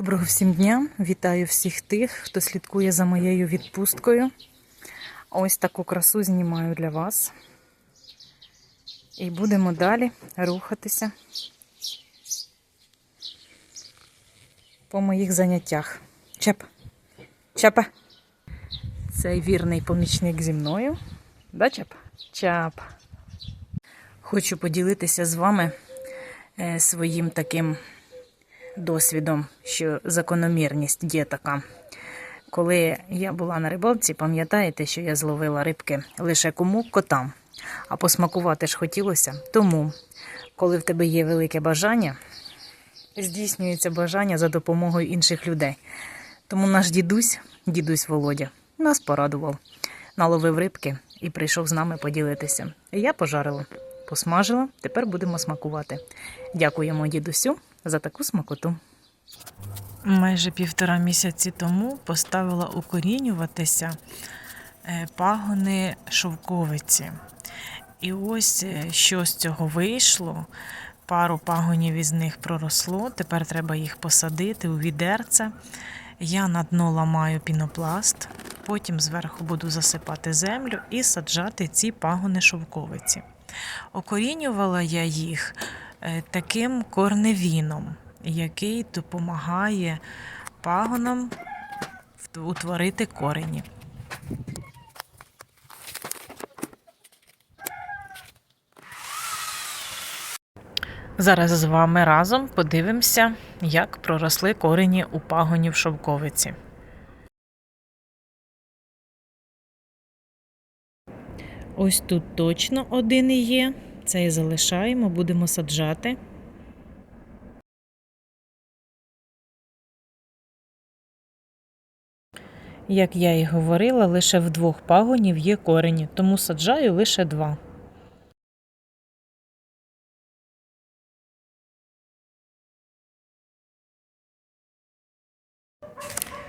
Доброго всім дня! Вітаю всіх тих, хто слідкує за моєю відпусткою. Ось таку красу знімаю для вас. І будемо далі рухатися по моїх заняттях. Чеп. Чепа. Цей вірний помічник зі мною. Да, Чеп? Чап. Хочу поділитися з вами е, своїм таким досвідом, що закономірність є така. Коли я була на рибалці, пам'ятаєте, що я зловила рибки лише кому котам, а посмакувати ж хотілося. Тому, коли в тебе є велике бажання, здійснюється бажання за допомогою інших людей. Тому наш дідусь, дідусь Володя, нас порадував, наловив рибки і прийшов з нами поділитися. Я пожарила, посмажила, тепер будемо смакувати. Дякуємо дідусю за таку смакоту. Майже півтора місяці тому поставила укорінюватися е, пагони шовковиці. І ось е, що з цього вийшло. Пару пагонів із них проросло. Тепер треба їх посадити у відерце. Я на дно ламаю пінопласт, потім зверху буду засипати землю і саджати ці пагони шовковиці. Окорінювала я їх таким корневіном, який допомагає пагонам утворити корені. Зараз з вами разом подивимося, як проросли корені у пагонів шовковиці. Ось тут точно один і є. Цей залишаємо, будемо саджати. Як я і говорила, лише в двох пагонів є корені, тому саджаю лише два.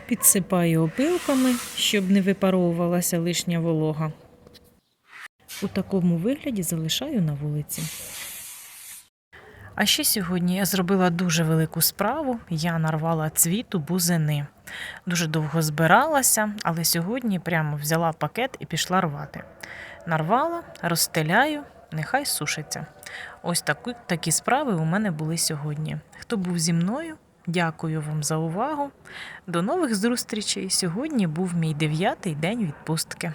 Підсипаю опилками, щоб не випаровувалася лишня волога. У такому вигляді залишаю на вулиці. А ще сьогодні я зробила дуже велику справу. Я нарвала цвіту бузини. Дуже довго збиралася, але сьогодні прямо взяла пакет і пішла рвати. Нарвала, розстеляю, нехай сушиться. Ось такі, такі справи у мене були сьогодні. Хто був зі мною? Дякую вам за увагу. До нових зустрічей. Сьогодні був мій дев'ятий день відпустки.